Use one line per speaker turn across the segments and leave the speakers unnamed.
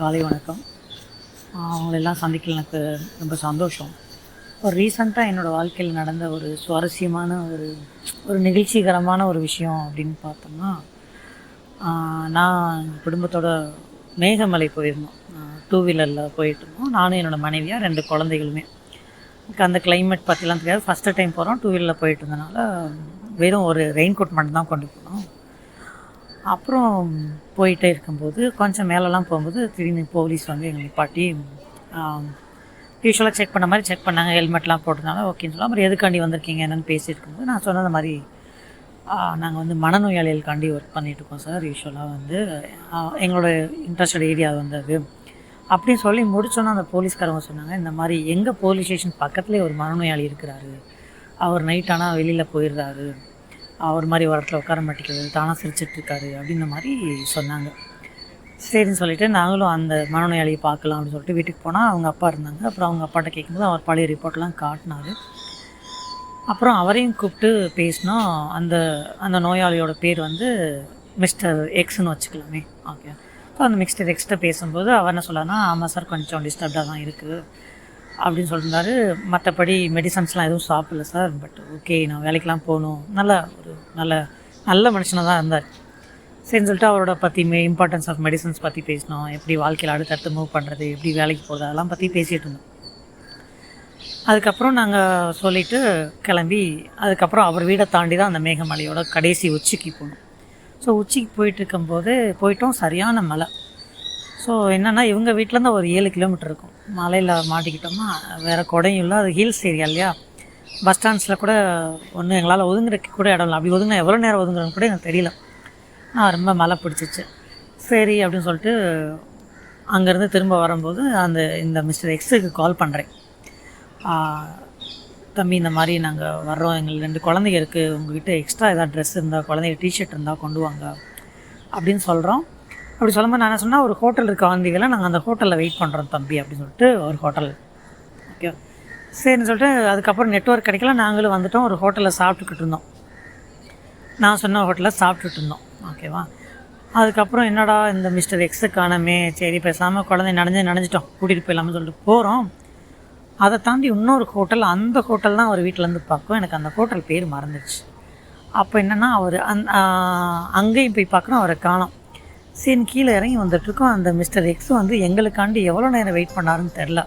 காலை வணக்கம். அவங்களெல்லாம் சந்திக்கல எனக்கு ரொம்ப சந்தோஷம். ஒரு ரீசண்டாக என்னோடய வாழ்க்கையில் நடந்த ஒரு சுவாரஸ்யமான ஒரு ஒரு நிகழ்ச்சிகரமான ஒரு விஷயம் அப்படின்னு பார்த்தோம்னா நான் குடும்பத்தோட மேகமலை போயிருந்தோம். டூ வீலரில் போயிட்டு இருந்தோம். நானும் என்னோடய மனைவியாக ரெண்டு குழந்தைகளுமே. எனக்கு அந்த கிளைமேட் பற்றிலாம் தெரியாது. ஃபஸ்ட்டு டைம் போகிறோம் டூ வீலரில் போயிட்டு இருந்தனால வெறும் ஒரு ரெயின் கோட் மட்டும்தான் கொண்டு போனோம். அப்புறம் போயிட்டே இருக்கும்போது கொஞ்சம் மேலெலாம் போகும்போது திடீர்னு போலீஸ் வந்து எங்களை நிப்பாட்டி யூஸ்வலாக செக் பண்ண மாதிரி செக் பண்ணாங்க. ஹெல்மெட்லாம் போட்டிருந்தாங்க ஓகேன்னு சொல்லலாம் அப்புறம் எதுக்காண்டி வந்திருக்கீங்க? என்னென்னு பேசியிருக்கும்போது நான் சொன்னது மாதிரி நாங்கள் வந்து மனநோயாளிகளுக்காண்டி ஒர்க் பண்ணிகிட்ருக்கோம் இருக்கோம் சார் யூஸ்வலாக வந்து. எங்களோட இன்ட்ரெஸ்டட் ஏரியா வந்து அது. அப்படின்னு சொல்லி முடிச்சோன்னே அந்த போலீஸ்காரங்க சொன்னாங்க இந்த மாதிரி எங்கள் போலீஸ் ஸ்டேஷன் பக்கத்துலேயே ஒரு மனநோயாளி இருக்கிறாரு. அவர் நைட் ஆனால் வெளியில் போயிடுறாரு. அவர் மாதிரி ஒரு உட்கார மாட்டேங்கிறது தானாக சிரிச்சிட்ருக்காரு அப்படின்ற மாதிரி சொன்னாங்க. சரின்னு சொல்லிட்டு நாங்களும் அந்த மனநோயாளியை பார்க்கலாம் அப்படின்னு சொல்லிட்டு வீட்டுக்கு போனால் அவங்க அப்பா இருந்தாங்க. அப்புறம் அவங்க அப்பாட்ட கேட்கும்போது அவர் பழைய ரிப்போர்ட்லாம் காட்டினாரு. அப்புறம் அவரையும் கூப்பிட்டு பேசினோம் அந்த அந்த நோயாளியோட பேர் வந்து மிஸ்டர் எக்ஸ்னு வச்சுக்கலாமே. ஓகே ஸோ அந்த மிஸ்டர் எக்ஸ்ட்டை பேசும்போது அவர் என்ன சொல்லார்னா ஆமாம் சார் கொஞ்சம் டிஸ்டர்ப்டாக தான் இருக்குது அப்படின்னு சொல்லியிருந்தாரு மற்றபடி மெடிசன்ஸ்லாம் எதுவும் சாப்பிடல சார் பட் ஓகே நான் வேலைக்கெலாம் போகணும். நல்ல ஒரு நல்ல நல்ல மனுஷனாக தான் இருந்தார். சரின்னு சொல்லிட்டு அவரோட பற்றி மே இம்பார்ட்டன்ஸ் ஆஃப் மெடிசன்ஸ் பற்றி பேசினோம். எப்படி வாழ்க்கையில் அடுத்தடுத்து மூவ் பண்ணுறது எப்படி வேலைக்கு போகிறது அதெல்லாம் பற்றி பேசிகிட்டு இருந்தோம். அதுக்கப்புறம் நாங்கள் சொல்லிவிட்டு கிளம்பி அதுக்கப்புறம் அவர் வீடை தாண்டி தான் அந்த மேகமலையோட கடைசி உச்சிக்கு போனோம். ஸோ உச்சிக்கு போயிட்டு இருக்கும்போது போயிட்டோம். சரியான மலை ஸோ என்னென்னா இவங்க வீட்டிலேருந்து ஒரு ஏழு கிலோமீட்டர் இருக்கும். மலையில் மாட்டிக்கிட்டோமா வேறு குடையும் இல்லை அது ஹில்ஸ் ஏரியா இல்லையா? பஸ் ஸ்டாண்ட்ஸில் கூட ஒன்றும் எங்களால் ஒதுங்குறதுக்கு கூட இடம் இல்லை. அப்படி ஒதுங்கினா எவ்வளோ நேரம் ஒதுங்குறதுன்னு கூட எனக்கு தெரியல. நான் ரொம்ப மழை பிடிச்சிச்சு. சரி அப்படின்னு சொல்லிட்டு அங்கேருந்து திரும்ப வரும்போது அந்த இந்த மிஸ்டர் எக்ஸுக்கு கால் பண்ணுறேன் தம்பி இந்த மாதிரி நாங்கள் வர்றோம். எங்களுக்கு ரெண்டு குழந்தைங்க இருக்குது உங்ககிட்ட எக்ஸ்ட்ரா ஏதாவது ட்ரெஸ் இருந்தால் குழந்தைங்க டிஷர்ட் இருந்தால் கொண்டு வாங்க. அப்படின்னு சொல்கிறோம் அப்படி சொல்லும்போது நான் என்ன சொன்னால் ஒரு ஹோட்டல் இருக்க குழந்தைகளை நாங்கள் அந்த ஹோட்டலில் வெயிட் பண்ணுறோம் தம்பி அப்படின்னு சொல்லிட்டு ஒரு ஹோட்டல் ஓகே சரின்னு சொல்லிட்டு அதுக்கப்புறம் நெட்ஒர்க் கிடைக்கல நாங்களும் வந்துட்டோம் ஒரு ஹோட்டலில் சாப்பிட்டுக்கிட்டு இருந்தோம். நான் சொன்ன ஹோட்டலில் சாப்பிட்டுட்டு இருந்தோம். ஓகேவா அதுக்கப்புறம் என்னடா இந்த மிஸ்டர் எக்ஸு காணமே சரி பேசாமல் குழந்தை நனைஞ்சு நனைஞ்சிட்டோம். கூட்டிகிட்டு போயிடலாம்னு சொல்லிட்டு போகிறோம் அதை தாண்டி இன்னொரு ஹோட்டல் அந்த ஹோட்டல் தான் அவர் வீட்டிலேருந்து பார்க்கும். எனக்கு அந்த ஹோட்டல் பேர் மறந்துடுச்சு அப்போ என்னென்னா அவர் அந் அங்கேயும் போய் பார்க்குறோம் அவரை காணோம். சரி கீழே இறங்கி வந்துட்டுருக்கோம். அந்த மிஸ்டர் எக்ஸ் வந்து எங்களுக்காண்டி எவ்வளோ நேரம் வெயிட் பண்ணாருன்னு தெரில.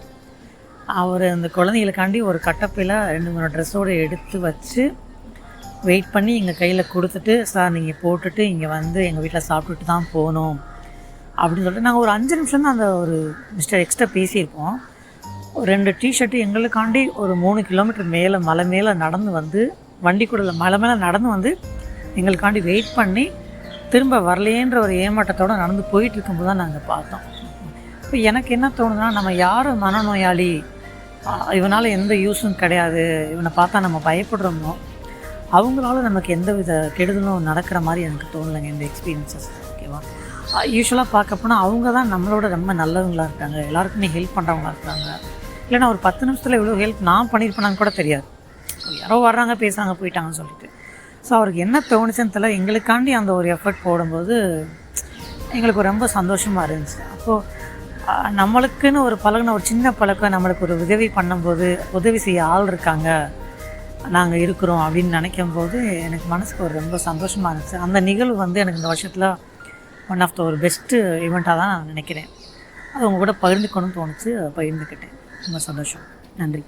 அவர் அந்த குழந்தைகளுக்காண்டி ஒரு கட்டப்பையில் ரெண்டு மூணு ட்ரெஸ்ஸோடு எடுத்து வச்சு வெயிட் பண்ணி எங்கள் கையில் கொடுத்துட்டு சார் நீங்கள் போட்டுட்டு இங்கே வந்து எங்கள் வீட்டில் சாப்பிட்டுட்டு தான் போகணும். அப்படின்னு சொல்லிட்டு நாங்கள் ஒரு அஞ்சு நிமிஷம் தான் அந்த ஒரு மிஸ்டர் எக்ஸ்ட்ரா பேசியிருப்போம். ஒரு ரெண்டு டிஷர்ட்டு எங்களுக்காண்டி ஒரு மூணு கிலோமீட்டர் மேலே மலை மேலே நடந்து வந்து வண்டி கூட மலை மேலே நடந்து வந்து எங்களுக்காண்டி வெயிட் பண்ணி திரும்ப வரலையேன்ற ஒரு ஏமாட்டத்தோடு நடந்து போயிட்டு இருக்கும்போது தான் நாங்கள் பார்த்தோம். இப்போ எனக்கு என்ன தோணுதுன்னா நம்ம யார் மனநோயாளி? இவனால் எந்த யூஸும் கிடையாது. இவனை பார்த்தா நம்ம பயப்படுறோமோ? அவங்களால நமக்கு எந்த வித கெடுதலும் நடக்கிற மாதிரி எனக்கு தோணலைங்க இந்த எக்ஸ்பீரியன்சஸ் ஓகேவா? யூஸ்வலாக பார்க்க போனால் அவங்க தான் நம்மளோட ரொம்ப நல்லவங்களா இருக்காங்க. எல்லாருக்குமே ஹெல்ப் பண்ணுறவங்களா இருக்காங்க. இல்லைன்னா ஒரு பத்து நிமிஷத்தில் இவ்வளோ ஹெல்ப் நான் பண்ணியிருப்பேனான்னு கூட தெரியாது. யாரோ வர்றாங்க பேசுகிறாங்க போயிட்டாங்கன்னு சொல்லிட்டு. ஸோ அவருக்கு என்ன தோணுச்சுன்னு தெரியல. எங்களுக்காண்டி அந்த ஒரு எஃபர்ட் போடும்போது எங்களுக்கு ரொம்ப சந்தோஷமாக இருந்துச்சு. அப்போது நம்மளுக்குன்னு ஒரு பழகின ஒரு சின்ன பழக்கம் நம்மளுக்கு ஒரு உதவி பண்ணும்போது உதவி செய்ய ஆள் இருக்காங்க நாங்கள் இருக்கிறோம் அப்படின்னு நினைக்கும் போது எனக்கு மனசுக்கு ஒரு ரொம்ப சந்தோஷமாக இருந்துச்சு. அந்த நிகழ்வு வந்து எனக்கு இந்த வருஷத்தில் ஒன் ஆஃப் த ஒரு பெஸ்ட்டு ஈவெண்ட்டாக தான் நான் நினைக்கிறேன். அது உங்கள் கூட பகிர்ந்துக்கணும்னு தோணுச்சு பகிர்ந்துக்கிட்டேன். ரொம்ப சந்தோஷம். நன்றி.